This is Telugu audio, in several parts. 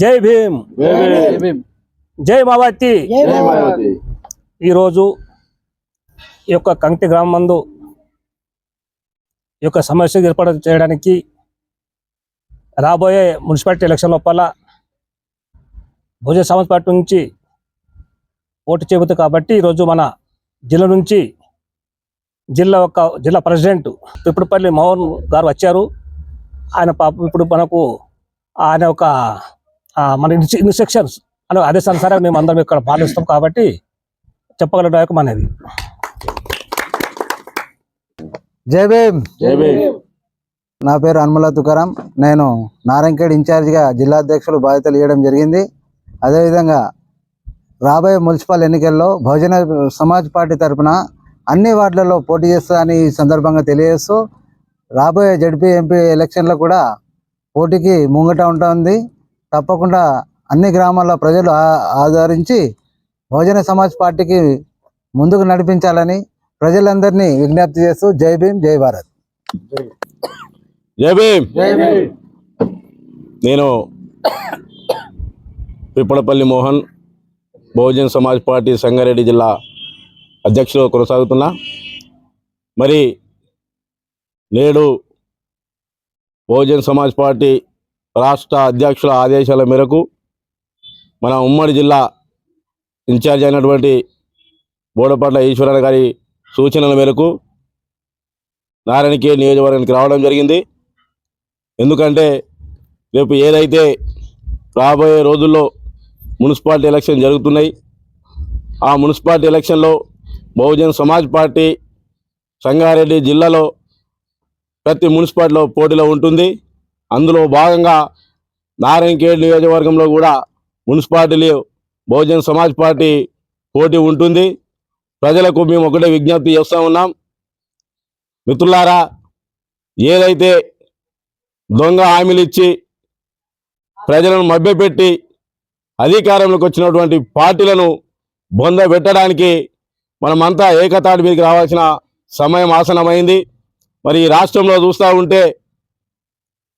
జై భీమ్. జై మావతి. ఈరోజు ఈ యొక్క కంటి గ్రామం మందు ఈ యొక్క సమస్య ఏర్పాటు చేయడానికి రాబోయే మున్సిపాలిటీ ఎలక్షన్ లోపల భోజన సమాజ్ పార్టీ నుంచి పోటీ చేయబోతుంది కాబట్టి ఈరోజు మన జిల్లా నుంచి జిల్లా యొక్క జిల్లా ప్రెసిడెంట్ పిప్పుడుపల్లి మోహన్ గారు వచ్చారు. ఆయన పాపం ఇప్పుడు మనకు ఆయన ఒక మన ఇన్స్ట్రక్షన్స్. అనే ఆదేశానుసారం మేము అందరం ఇక్కడ పాటిస్తాం కాబట్టి చెప్పగలడం మనది జై భీమ్. జై భీమ్. నా పేరు హనుమల తుకారాం. నేను నారాయణఖేడ్ ఇన్ఛార్జిగా జిల్లా అధ్యక్షులు బాధ్యతలు ఇవ్వడం జరిగింది. అదేవిధంగా రాబోయే మున్సిపల్ ఎన్నికల్లో బహుజన సమాజ్ పార్టీ తరఫున అన్ని వార్డులలో పోటీ చేస్తుందని ఈ సందర్భంగా తెలియజేస్తూ రాబోయే జడ్పీ ఎంపీ ఎలక్షన్లో కూడా పోటీకి ముంగట ఉంటుంది తప్పకుండా అన్ని గ్రామాల ప్రజలు ఆ- ఆదరించి బహుజన సమాజ్ పార్టీకి ముందుకు నడిపించాలని ప్రజలందరినీ విజ్ఞప్తి చేస్తూ జై భీమ్ జై భారత్. జై భీమ్. నేను పిప్పలపల్లి మోహన్ బహుజన్ సమాజ్ పార్టీ సంగారెడ్డి జిల్లా అధ్యక్షులు కొనసాగుతున్నా. మరి నేడు బహుజన్ సమాజ్ పార్టీ రాష్ట్ర అధ్యక్షుల ఆదేశాల మేరకు మన ఉమ్మడి జిల్లా ఇన్ఛార్జ్ అయినటువంటి బోడపట్ల ఈశ్వరన్న గారి సూచనల మేరకు నారాయణకే నియోజకవర్గానికి రావడం జరిగింది. ఎందుకంటే రేపు ఏదైతే రాబోయే రోజుల్లో మున్సిపాలిటీ ఎలక్షన్ జరుగుతున్నాయి. ఆ మున్సిపాలిటీ ఎలక్షన్లో బహుజన్ సమాజ్ పార్టీ సంగారెడ్డి జిల్లాలో ప్రతి మున్సిపాలిటీలో పోటీలో ఉంటుంది. అందులో భాగంగా నారాయణఖేడ్ నియోజకవర్గంలో కూడా మున్సిపాలిటీలు బహుజన్ సమాజ్ పార్టీ పోటీ ఉంటుంది. ప్రజలకు మేము ఒకటే విజ్ఞప్తి చేస్తూ ఉన్నాం. మిత్రులారా ఏదైతే దొంగ హామీలు ఇచ్చి ప్రజలను మభ్యపెట్టి అధికారంలోకి వచ్చినటువంటి పార్టీలను బొంద పెట్టడానికి మనమంతా ఏకతాటి మీదకి రావాల్సిన సమయం ఆసనమైంది మరి ఈ రాష్ట్రంలో చూస్తూ ఉంటే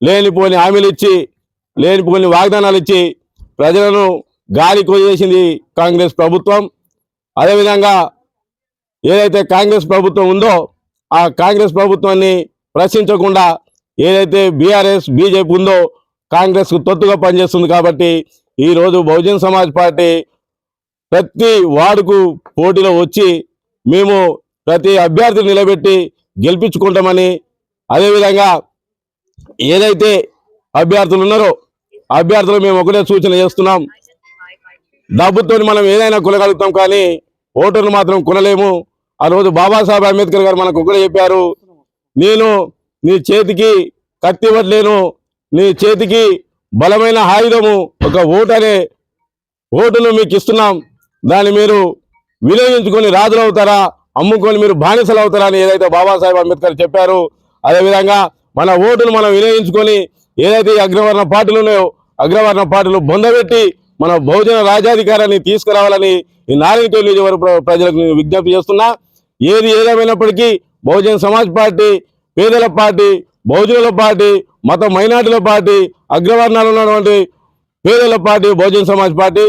లేనిపోని హామీలు ఇచ్చి లేనిపోని వాగ్దానాలు ఇచ్చి ప్రజలను గాలి కొయ్యేసింది కాంగ్రెస్ ప్రభుత్వం. అదేవిధంగా ఏదైతే కాంగ్రెస్ ప్రభుత్వం ఉందో ఆ కాంగ్రెస్ ప్రభుత్వాన్ని ప్రశ్నించకుండా ఏదైతే బీఆర్ఎస్ బీజేపీ ఉందో కాంగ్రెస్కు తొత్తుగా పనిచేస్తుంది కాబట్టి ఈరోజు బహుజన్ సమాజ్ పార్టీ ప్రతి వార్డుకు పోటీలో వచ్చి మేము ప్రతి అభ్యర్థిని నిలబెట్టి గెలిపించుకుంటామని అదేవిధంగా ఏదైతే అభ్యర్థులు ఉన్నారో అభ్యర్థులు మేము ఒకటే సూచన చేస్తున్నాం. డబ్బుతో మనం ఏదైనా కొనగలుగుతాం కానీ ఓటర్లు మాత్రం కొనలేము. ఆ రోజు బాబాసాహెబ్ అంబేద్కర్ గారు మనకు ఒకటే చెప్పారు. నేను నీ చేతికి కత్తి ఇవ్వట్లేను. నీ చేతికి బలమైన ఆయుధము ఒక ఓటు అనే ఓటును మీకు ఇస్తున్నాం. దాన్ని మీరు వినియోగించుకొని రాజులు అవుతారా? అమ్ముకొని మీరు బానిసలు అవుతారా అని ఏదైతే బాబాసాహెబ్ అంబేద్కర్ చెప్పారు. అదేవిధంగా మన ఓటును మనం వినియోగించుకొని ఏదైతే అగ్రవర్ణ పార్టీలు ఉన్నాయో అగ్రవర్ణ పార్టీలు బొందబెట్టి మన బహుజన రాజ్యాధికారాన్ని తీసుకురావాలని ఈ నారాయణ నియోజకవర్గ ప్రజలకు నేను విజ్ఞప్తి చేస్తున్నా. ఏది ఏదేమైనప్పటికీ బహుజన సమాజ్ పార్టీ పేదల పార్టీ బహుజనుల పార్టీ మత మైనార్టీల పార్టీ అగ్రవర్ణాలు ఉన్నటువంటి పేదల పార్టీ బహుజన సమాజ్ పార్టీ.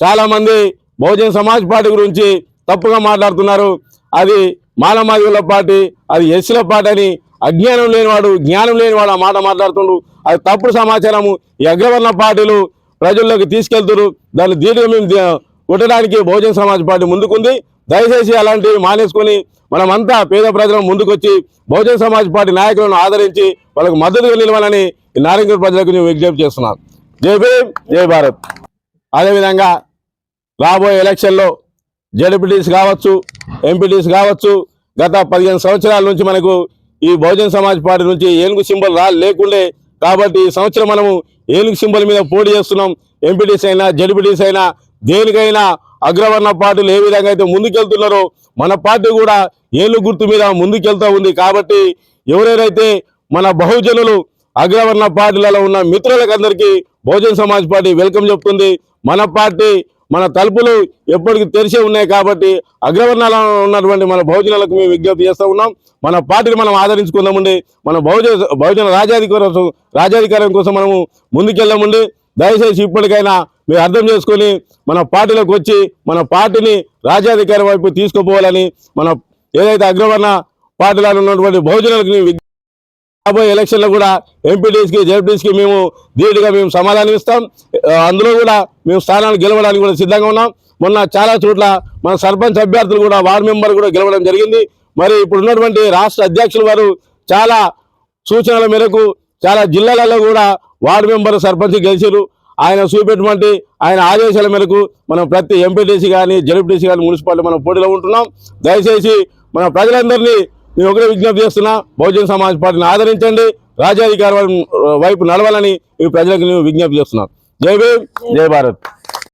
చాలామంది బహుజన సమాజ్ పార్టీ గురించి తప్పుగా మాట్లాడుతున్నారు. అది మానమాదిగుల పార్టీ అది ఎస్సీల పార్టీ అని అజ్ఞానం లేనివాడు జ్ఞానం లేనివాడు ఆ మాట మాట్లాడుతుండు. అది తప్పుడు సమాచారము. ఈ అగ్రవర్ణ పార్టీలు ప్రజల్లోకి తీసుకెళ్తున్నారు దాన్ని దీనిగా మేము కొట్టడానికి బహుజన సమాజ్ పార్టీ ముందుకుంది. దయచేసి అలాంటివి మానేసుకొని మనమంతా పేద ప్రజలను ముందుకొచ్చి బహుజన సమాజ్ పార్టీ నాయకులను ఆదరించి వాళ్ళకు మద్దతుగా నిలవాలని ఈ నారాయణ ప్రజలకు నేను విజ్ఞప్తి చేస్తున్నాను. జై భీమ్ జై భారత్. అదేవిధంగా రాబోయే ఎలక్షన్లో జడ్పీటీస్ కావచ్చు ఎంపీటీస్ కావచ్చు గత పదిహేను సంవత్సరాల నుంచి మనకు ఈ బహుజన సమాజ్ పార్టీ నుంచి ఏనుగు సింబల్ రా లేకుండే కాబట్టి ఈ సంవత్సరం మనము ఏనుగు సింబల్ మీద పోటీ చేస్తున్నాం. ఎంపీటీస్ అయినా జడ్పీటీస్ అయినా దేనికైనా అగ్రవర్ణ పార్టీలు ఏ విధంగా అయితే ముందుకెళ్తున్నారో మన పార్టీ కూడా ఏనుగు గుర్తు మీద ముందుకెళ్తూ ఉంది. కాబట్టి ఎవరెవరైతే మన బహుజనులు అగ్రవర్ణ పార్టీలలో ఉన్న మిత్రులకందరికీ బహుజన సమాజ్ పార్టీ వెల్కమ్ చెప్తుంది. మన పార్టీ మన తలుపులు ఎప్పటికీ తెరిచే ఉన్నాయి కాబట్టి అగ్రవర్ణాల ఉన్నటువంటి మన బహుజనులకు మేము విజ్ఞప్తి చేస్తూ ఉన్నాం. మన పార్టీని మనం ఆదరించుకుందామండి. మన బహుజన బహుజన రాజాధికారం రాజాధికారం కోసం మనము ముందుకెళ్దామండి. దయచేసి ఇప్పటికైనా మీరు అర్థం చేసుకొని మన పార్టీలోకి వచ్చి మన పార్టీని రాజాధికారం వైపు తీసుకుపోవాలని మన ఏదైతే అగ్రవర్ణ పార్టీలో ఉన్నటువంటి బహుజనులకు నేను రాబోయే ఎలక్షన్లో కూడా ఎంపీటీస్కి జెడ్పీటీస్కి మేము ధీటుగా మేము సమాధానం ఇస్తాం. అందులో కూడా మేము స్థానాలు గెలవడానికి కూడా సిద్ధంగా ఉన్నాం. మొన్న చాలా చోట్ల మన సర్పంచ్ అభ్యర్థులు కూడా వార్డు మెంబర్ కూడా గెలవడం జరిగింది. మరి ఇప్పుడు ఉన్నటువంటి రాష్ట్ర అధ్యక్షులు వారు చాలా సూచనల మేరకు చాలా జిల్లాలలో కూడా వార్డు మెంబర్ సర్పంచ్ గెలిచారు ఆయన చూపెట్టినటువంటి ఆయన ఆదేశాల మేరకు మనం ప్రతి ఎంపీటీసీ కానీ జెడ్పీటీసీ కానీ మున్సిపాలిటీ మనం పోటీలో ఉంటున్నాం. దయచేసి మన ప్రజలందరినీ నేను ఒకటే విజ్ఞప్తి చేస్తున్నా బహుజన సమాజ్ పార్టీని ఆదరించండి రాజ్యాధికారి వైపు నడవాలని ఈ ప్రజలకు నేను విజ్ఞప్తి చేస్తున్నాను జై భీమ్ జై భారత్.